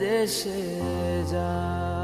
দেশে যায়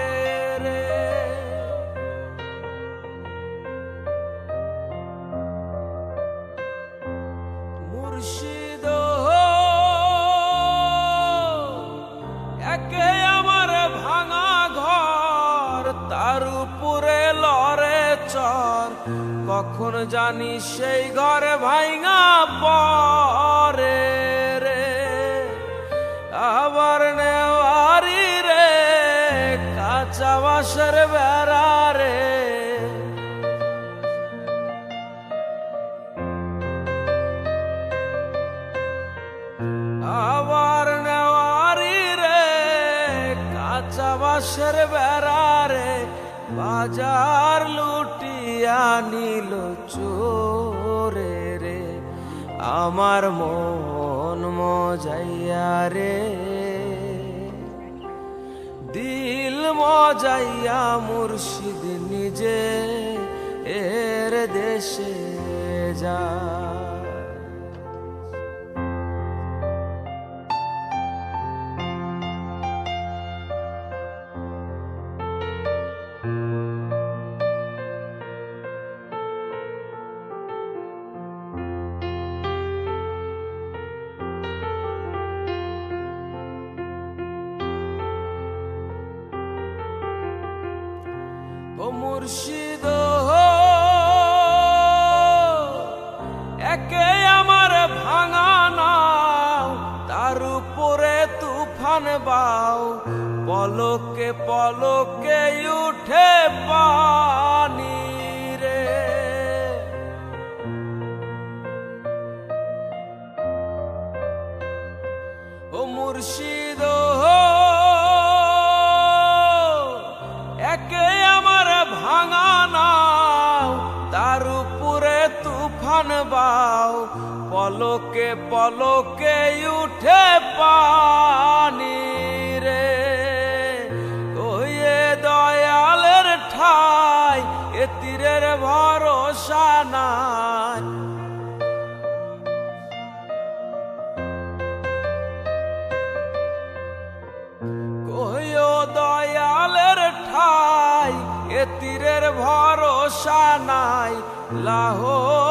কখন জানি সেই ঘরে ভাঙা পরে রে। আবার নেওয়ারি রে, কাঁচা বাসের বেড়া রে। আবার নেওয়ারি রে, কাঁচা বাসের বেড়া রে, বাজার লুটিয়া নিল চোরে রে, আমার মন মজাইয়া রে। দিল মজাইয়া মুর্শিদ নিজে এর দেশে যায়। ও মুর্শিদ একে আমার ভাঙা নাও, তার উপরে তুফান বাও। পলকে পলকে উঠে পানি রে। ও মুর্শিদ বাও পলকে পলকে উঠে পানি রে। কইয়ে দয়ালের ঠাই, এ তীরের ভরসা নাই। ঠাই, এ তীরের ভরসা নাই। লাহোর